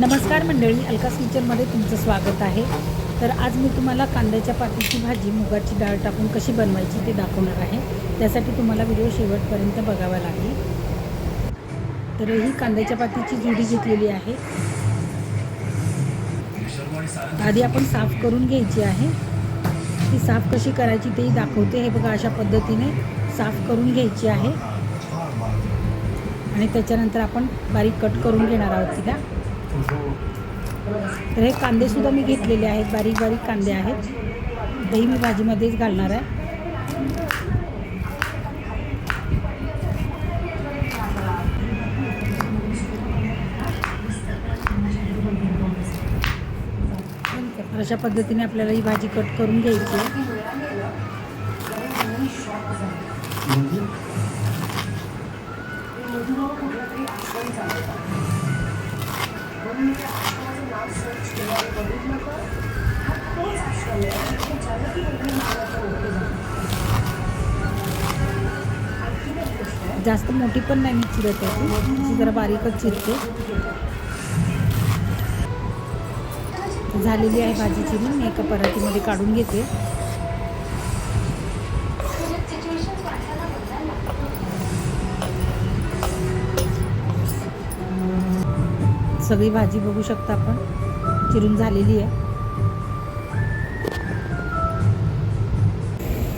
नमस्कार मंडळी अलकास किचनमध्ये तुमचं स्वागत आहे. तर आज मी तुम्हाला कांद्याच्या पातीची भाजी मुगाची डाळ टाकून कशी बनवायची ते दाखवणार आहे. त्यासाठी तुम्हाला व्हिडिओ शेवटपर्यंत बघावा लागेल. तर ही कांद्याच्या पातीची जुडी घेतलेली आहे. आधी आपण साफ करून घ्यायची आहे. ती साफ कशी करायची तेही दाखवते. हे बघा अशा पद्धतीने साफ करून घ्यायची आहे. आणि त्याच्यानंतर आपण बारीक कट करून घेणार आहोत तिला. तर हे कांदेसुद्धा मी घेतलेले आहेत बारीक बारीक कांदे आहेत. दही मी भाजीमध्येच घालणार आहे. अशा पद्धतीने आपल्याला ही भाजी कट करून घ्यायची आहे. जास्त मोठी पण नाही मी चिरत आहे जरा बारीकच चिरते. झालेली आहे भाजी चिरून मी एका पराठीमध्ये काढून घेते. सगळी भाजी बघू शकता आपण. चिरून झालेली आहे.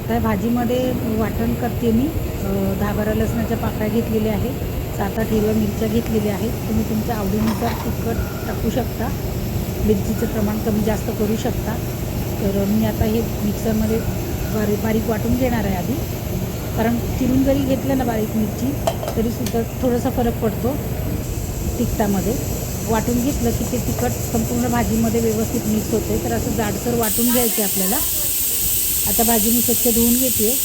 त्या भाजीमध्ये वाटण करते मी. अ, दहा बारा लसणाच्या पाकळ्या घेतलेल्या आहेत. सात आठ हिरव्या मिरच्या घेतलेल्या आहेत. तुम्ही तुमच्या आवडीनुसार तिखट टाकू शकता. मिरचीचं प्रमाण कमी जास्त करू शकता. तर मी आता हे मिक्सरमध्ये बारीक बारीक वाटून घेणार आहे आधी. कारण चिरून जरी घेतलं ना बारीक मिरची तरीसुद्धा थोडासा फरक पडतो. तिखटामध्ये. वाटून घेतलं की ते तिखट संपूर्ण भाजीमध्ये व्यवस्थित मिक्स होते तर असं जाडसर वाटून घ्यायचे आपल्याला. आता भाजी मी स्वच्छ धुवून घेते.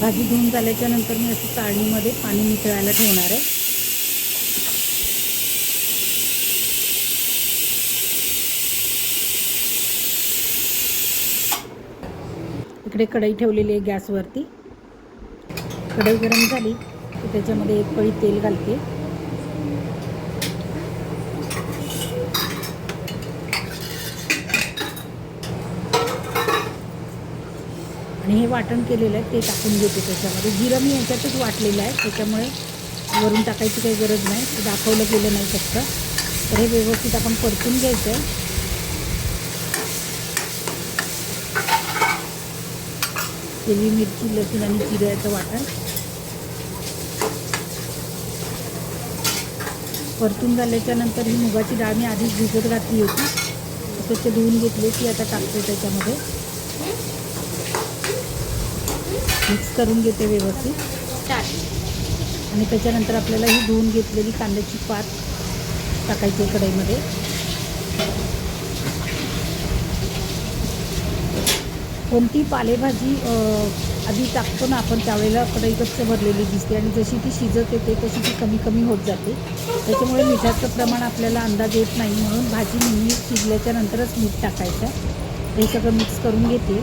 भाजी धुवून झाल्याच्यानंतर मी असं चाळणीमध्ये पाणी मिसळायला ठेवणार आहे. इकडे कढई ठेवलेली आहे गॅसवरती. कढई गरम झाली की त्याच्यामध्ये एक पळी तेल घालते. आणि हे वाटण केलेलं आहे ते टाकून घेते त्याच्यामध्ये. जिरं मी याच्यातच वाटलेलं आहे त्याच्यामुळे वरून टाकायची काही गरज नाही. दाखवलं गेलं नाही फक्त. तर हे व्यवस्थित आपण परतून घ्यायचं आहे. हिरवी मिरची लसूण आणि जिऱ्याचं वाटण. परतून झाल्याच्यानंतर ही मुगाची डाळ मी आधीच भिजत घातली होती. स्वच्छ धुवून घेतली ती आता टाकते त्याच्यामध्ये. मिक्स करून घेते व्यवस्थित. आणि त्याच्यानंतर आपल्याला ही धुवून घेतलेली कांद्याची पात टाकायची कढईमध्ये. कोणती पालेभाजी आधी टाकतो ना आपण त्यावेळेला कढई गच्च भरलेली दिसते आणि जशी ती शिजत येते तशी ती कमी कमी होत जाते. त्याच्यामुळे मिठाचं प्रमाण आपल्याला अंदाज येत नाही म्हणून भाजी नेहमी शिजल्याच्या नंतरच मीठ टाकायचं. हे सगळं मिक्स करून घेते.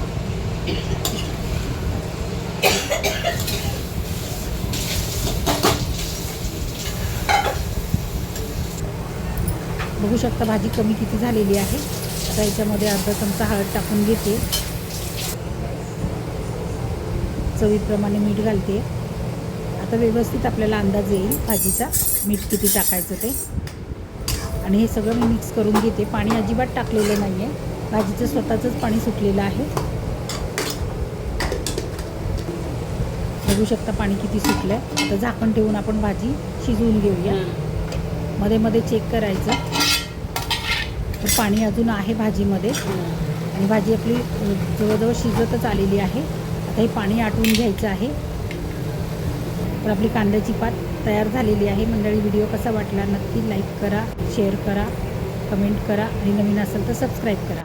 बघू शकता भाजी कमी किती झालेली आहे. आता याच्यामध्ये अर्धा चमचा हळद टाकून घेते. चवीप्रमाणे मीठ घालते. आता व्यवस्थित आपल्याला अंदाज येईल भाजीचा मीठ किती टाकायचं ते. आणि हे सगळं मी मिक्स करून घेते. पाणी अजिबात टाकलेलं नाही आहे भाजीचं स्वतःचंच पाणी सुटलेलं आहे. बघू शकता पाणी किती सुटलं आहे आता झाकण ठेवून आपण भाजी शिजवून घेऊया. मध्ये मध्ये चेक करायचं. तर पाणी अजून आहे भाजीमध्ये. आणि भाजी आपली जवळजवळ शिजतच आलेली आहे. आता हे पाणी आटवून घ्यायचं आहे. तर आपली कांद्याची पात तयार झालेली आहे. मंडळी व्हिडिओ कसा वाटला नक्की लाईक करा शेअर करा कमेंट करा आणि नवीन असेल तर सबस्क्राईब करा.